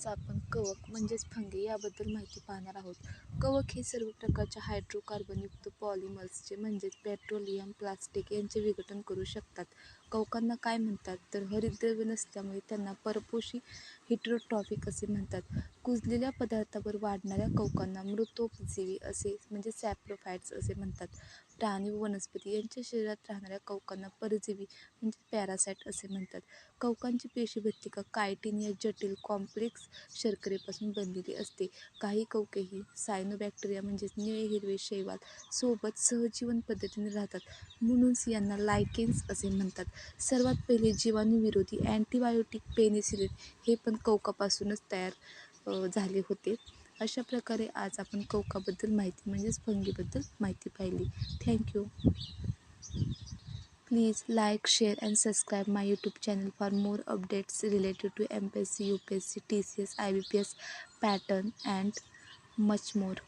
आज आपण कवक म्हणजेच फंगे याबद्दल माहिती पाहणार आहोत. कवक हे सर्व प्रकारच्या हायड्रोकार्बनयुक्त पॉलिमर्सचे म्हणजेच पेट्रोलियम प्लास्टिक यांचे विघटन करू शकतात. कवकांना काय म्हणतात? तर हरितद्रव्य नसल्यामुळे त्यांना परपोषी हिट्रोट्रॉफिक असे म्हणतात. कुजलेल्या पदार्थावर वाढणाऱ्या कवकांना मृतोपजीवी असे म्हणजे सॅप्रोफायट्स असे म्हणतात. प्राणी व वनस्पती यांच्या शरीरात राहणाऱ्या कवकांना परजीवी म्हणजे पॅरासाईट असे म्हणतात. कवकांची पेशीभत्तिका कायटिन या जटिल कॉम्प्लेक्स शर्करेपासून बनलेली असते. काही कवके ही सायनोबॅक्टेरिया म्हणजेच निळे हिरवे शैवाल सोबत सहजीवन पद्धतीने राहतात. म्हणूनच यांना लायकेन्स असे म्हणतात. सर्वात पहिले जीवाणूविरोधी अँटीबायोटिक पेनिसिलिन हे पण कवकापासूनच तयार झाले होते. अशा प्रकारे आज आपण कवकाबद्दल माहिती म्हणजेच फंगीबद्दल माहिती पाहिली. Thank you please like share and subscribe my YouTube channel for more updates related to M P S C U P S C T C S I B P S pattern and much more